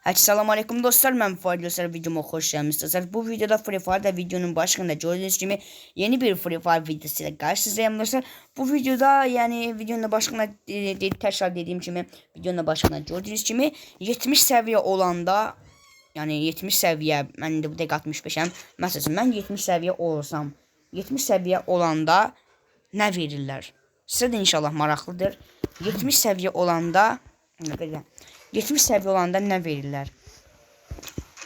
Assalamu alaikum dostlar mən Fahir Göstər videoma xoş gəlmişsiniz. Dostlar bu videoda Free Fire'da videonun başlığında gördüyünüz kimi yeni bir Free Fire videosu ilə qarşınızdayım dostlar. Bu videoda yəni videonun başlığında e, təkrar dediyim kimi videonun başlığında gördüyünüz kimi 70 səviyyə olanda yəni 70 səviyyə mən də bu dəqiqə 65-əm. Məsələn mən 70 səviyyə olsam 70 səviyyə olanda nə verirlər? Sizə də inşallah maraqlıdır. 70 səviyyə olanda nə qədər 70 seviye olanda ne verirler?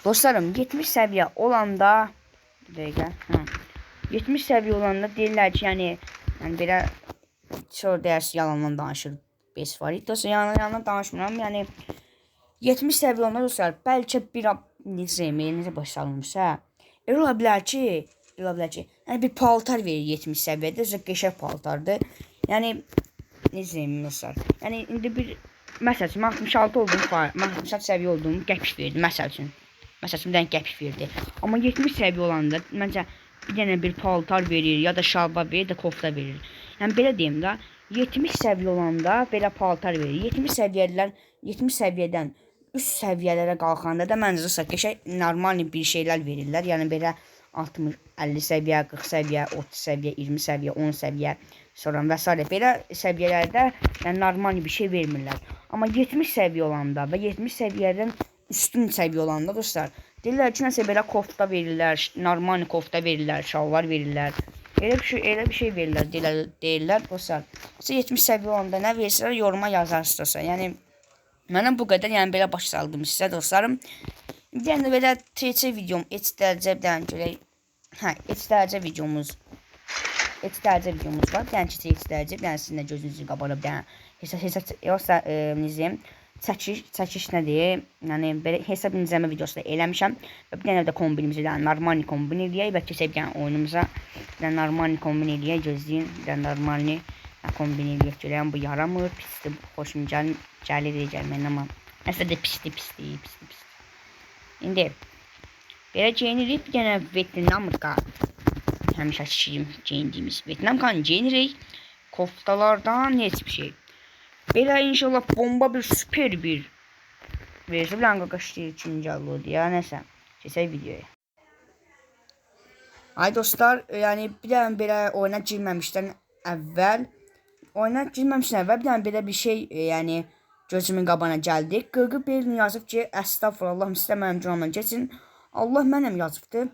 Dostlarım 70 seviye olanda bir dəqiqə. Hə. 70 seviye olanda deyirlər ki, yəni yəni belə çox dərs yalandan danışır. Bes var. Dostlar yalan yalan danışmıram. Yəni 70 seviye olanda dostlar bəlkə bir necə necə başlanmışsa, elə ola bilər ki, elə ola bilər ki, yəni bir paltar verir 70 səviyyədə, özü qəşəng paltardır. Yəni necə deyim dostlar? Yəni indi bir Məsəl üçün, 66 oldum, 66 səviyyə oldum, qəpik verdi, məsəl üçün. Məsəl üçün, bir dənə qəpik verdi. Amma 70 səviyyə olanda, məncə, bir dənə bir paltar verir, ya da şalba verir, da kofta verir. Yəni, belə deyim də, 70 səviyyə olanda belə paltar verir. 70 səviyyələr, 70 səviyyədən üst səviyyələrə qalxanda da məncə qəşəng normal bir şeylər verirlər. Yəni, belə 60, 50 səviyyə, 40 səviyyə, 30 səviyyə, 20 səviyyə, 10 səviyyə, sonra və s. belə səviyyələrdə yəni normal bir şey vermirlər. Amma 70 səviyyə olanda və 70 səviyyədən üstün səviyyə olanda dostlar, deyirlər ki, nəsə belə kofta verirlər, normal kofta verirlər, şalvar verirlər. Elə bir şey, elə bir şey verirlər, deyirlər, deyirlər dostlar. Siz 70 səviyyə olanda nə verirsə, yoruma yazarsınız. Yəni mənə bu qədər, yəni belə baş saldım sizə dostlarım. Yəni belə TC videom, etdərcə bir dənə görək. Hə, etdərcə videomuz Dərəcə videomuz var. Bir dənə keçək eti dərəcə. Bir dənə sizin də gözünüzün qabağına bir dənə hesab hesab yoxsa e, necəyim çəkiş çəkiş nədir? Yəni belə hesab incələmə videosu da eləmişəm bir dənə də kombinimizi də normal kombin eləyək və keçək dənə oyunumuza. Dənə normal kombin eləyək, gözləyin. Dənə normal kombin eləyək. Görəyəm bu yaramır, pisdir, xoşum gəl gəlir gəlməyən amma nəsə də pisdir, pisdir, pisdir, pisdir. İndi belə geyinirik bir dənə Vietnamka həmişə geyindiyimiz Vietnam kan geyinirik. Koftalardan hiçbir şey. Belə inşallah bomba bir süper bir versə blanka qaçdı üçüncü aldı ya nəsə. Keçək videoya. Ay dostlar, yəni bir dənə belə oyuna girməmişdən əvvəl oyuna girməmişdən əvvəl bir dənə belə bir şey, e, yəni gözümün qabağına gəldi. Qırğı bir yazıb ki, əstəğfurullah, istə mənim canımdan keçin. Allah mənəm yazıbdı.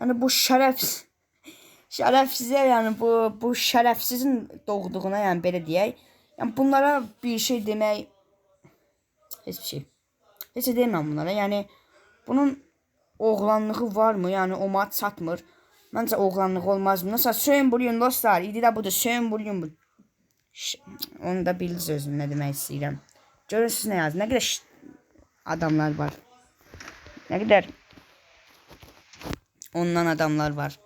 Yəni bu şərəfsiz şərəfsizə yəni bu bu şərəfsizin doğduğuna yəni belə deyək. Yəni bunlara bir şey demək heç bir şey. Heç şey deməm bunlara. Yəni bunun oğlanlığı varmı? Yəni o mat çatmır. Məncə oğlanlığı olmaz. Mesela söyün buluyun dostlar. İdi də budur. Bu. Onu da bildiniz özüm nə demək istəyirəm. Görürsünüz nə yaz. Nə qədər adamlar var. Nə qədər ondan adamlar var.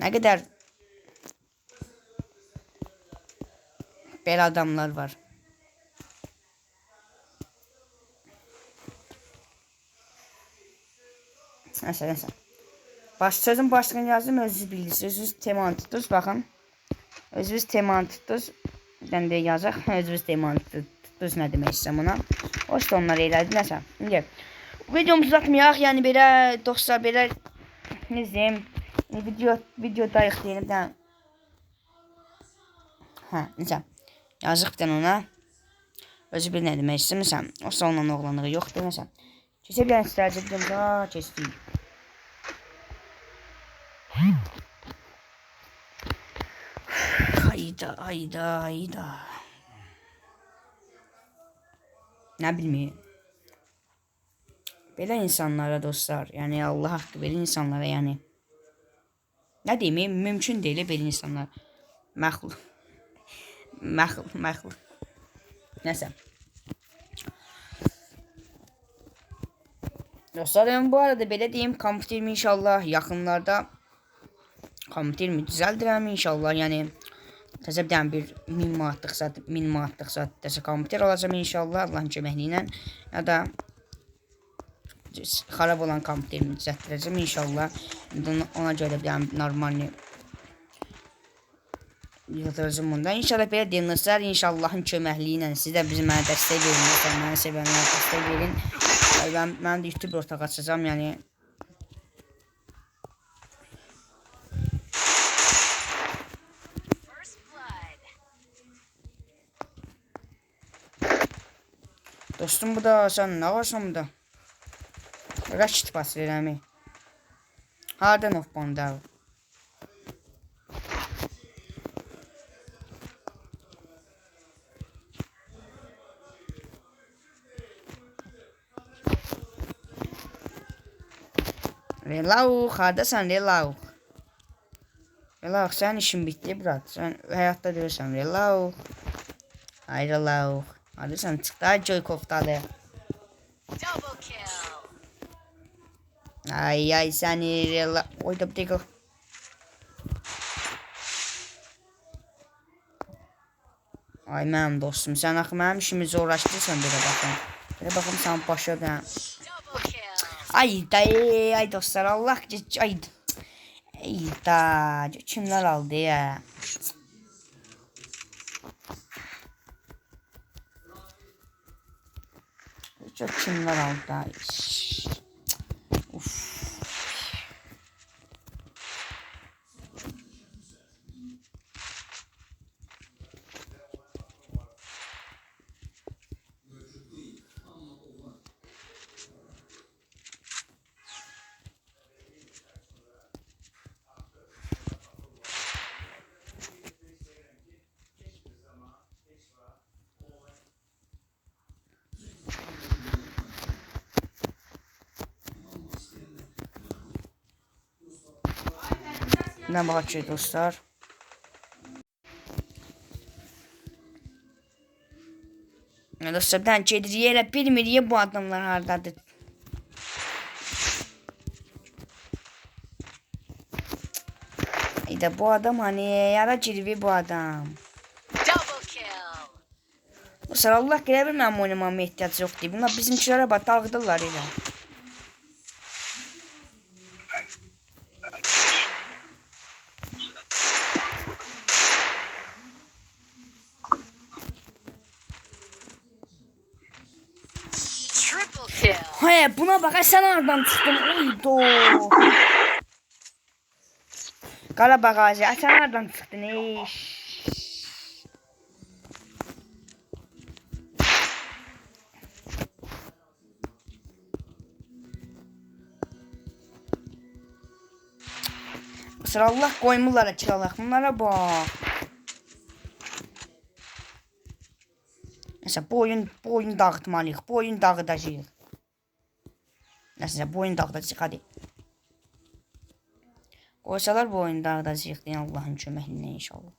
Ne kadar bel adamlar var. Neyse neyse. Baş sözün başlığını yazdım özünüz bilirsiniz. Özünüz temanı tutdunuz bakın. Özünüz temanı tutdunuz. Ben de yazaq. Özünüz temanı tutdunuz ne demək ona. O işte onları elədi. Nəsə. İndi videomuzu uzatmayaq. Yəni belə dostlar belə ne diyeyim video videodayıq deyilib bir dənə. Hə, necə? Yazıq bir ona. Özü bir nə demək istəmirsən. O onunla oğlanlığı yoxdur, nəsə. Keçə bir dənə istəyəcək videomuza keçdik. Hayda, hayda, hayda. Nə bilməyim. Belə insanlara dostlar, yəni Allah haqqı belə insanlara, yəni ne diyeyim mümkün değil böyle insanlar. Məxluq. Məxluq, məxluq. Nəsə. Dostlarım bu arada belə deyim kompüterimi inşallah yaxınlarda kompüterimi düzəldirəm inşallah. Yəni təzə bir dənə bir 1000 manatlıq zat, 1000 manatlıq zat təzə kompüter alacağım inşallah Allahın köməkliyi ilə ya da xarab olan kompüterimi düzəltdirəcəm inşallah. Ona görə bir normal yıldırıcım bunda. İnşallah belə dinləsələr, inşallahın köməkliyi ilə siz də bizim mənə dəstək verin, məsələn, məni sevənlər dəstək verin. Mən, mən də YouTube ortaq açacağım, yəni. Dostum bu da sən nə varsan burada? Rakit pas verəmi? Hardan of banda? Relau, hardasan Relau? Relau, sən işin bitdi, brat. Sən həyatda deyirsən, Relau. Ay Relau. Hardasan, çıx da Joy-Koftalı. Double Ay ay Relau. Oy da bir dəqiqə. Ay mənim dostum, sən axı mənim işimi zorlaşdırırsan belə baxın. Belə baxım sən başa da. Ay da ay dostlar Allah ay. Ay da kimlər aldı ya? Çok kimlər aldı Ne bakıyor dostlar? Dostlar ben Cedriye'yle bilmediği bu adamlar hardadır. İyi de bu adam hani yara cirvi bu adam. Dostlar Allah gələ bir mənim oynamama ehtiyac yoxdur. Bunlar bizimkilərə bax dağıdırlar elə. Triple kill. He buna bak sen oradan çıktın. Uydu. Qarabağ ağacı ay sen oradan çıktın. Sıra Allah koymurlar açılalak bunlara bak. Mesela bu oyun, bu oyun dağıtmalıyıq. Bu oyun dağıdacağıq. Nəsə bu oyun dağıdacağıq hadi. Qoysalar bu oyunu dağıdacağıq deyə Allahın köməkliyi inşallah.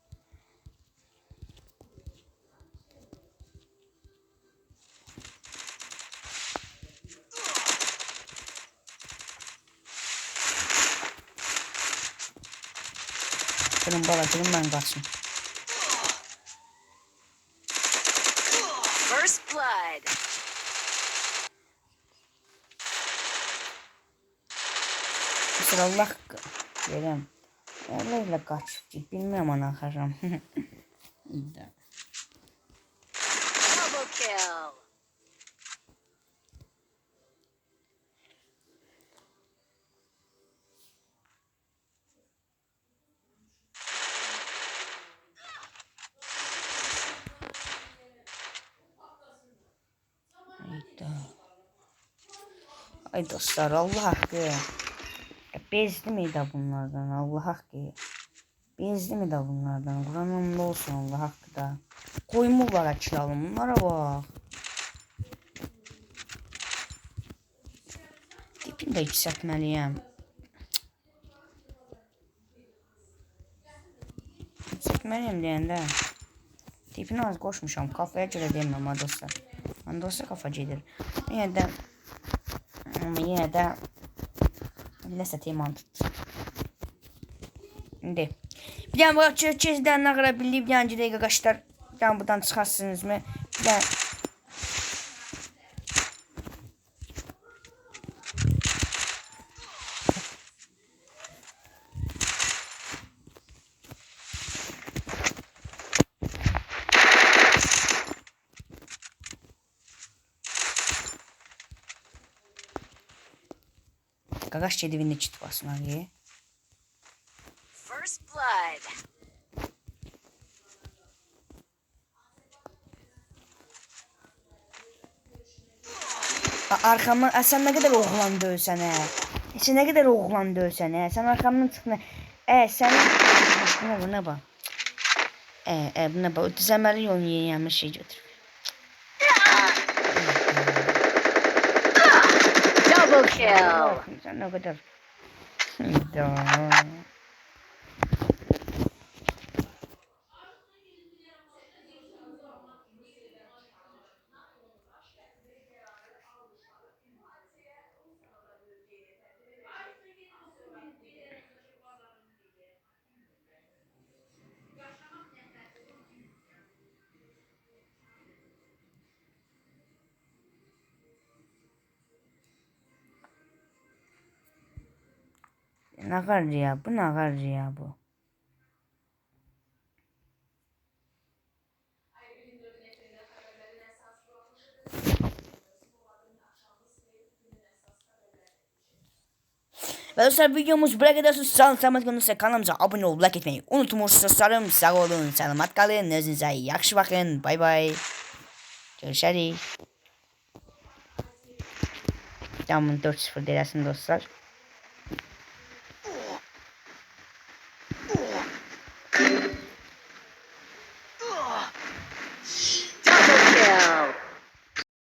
Durun bala, durun mən qaçım. First blood. Mesela Allah verəm. Allah ilə qaçıb ki, bilmirəm ana xəram. İdə. Double kill. İdə. Ay dostlar Allah haqqı. Bezdi mi də bunlardan Allah haqqı. Bezdi mi də bunlardan? Quranımda olsun Allah haqqı da. Qoymurlar açılalım bunlara bak. Tipini də yüksəltməliyəm. Yüksəltməliyəm deyəndə. Tipini az qoşmuşam. Kafaya görə ha dostlar. Dostlar kafa gedir. Yenə də yine de ne satayım mantıklı. Şimdi bir tane bak çizden ne kadar bildiğim bir tane dakika kaçlar bir tane buradan? Bir tane Qaqaş gedib indi kit basmağı. First blood. Arkamdan a, sen ne kadar oğlan dövsən hə. Sen ne kadar oğlan dövsən hə. Sen arkamdan çıxma. E sen buna buna bak. E e buna bak. Düzəməli yolunu yeni şey götür. Double kill. Ne kadar. Kadar ya bu ne kadar ya bu. Ve dostlar videomuz buraya kadar. Olun selamat kalın kanalımıza abone olup like etmeyi unutmayın dostlarım sağ olun selamat kalın. Özünüze yaxşı bakın. Bay bay. Görüşürüz. Tamam 4-0 dersin dostlar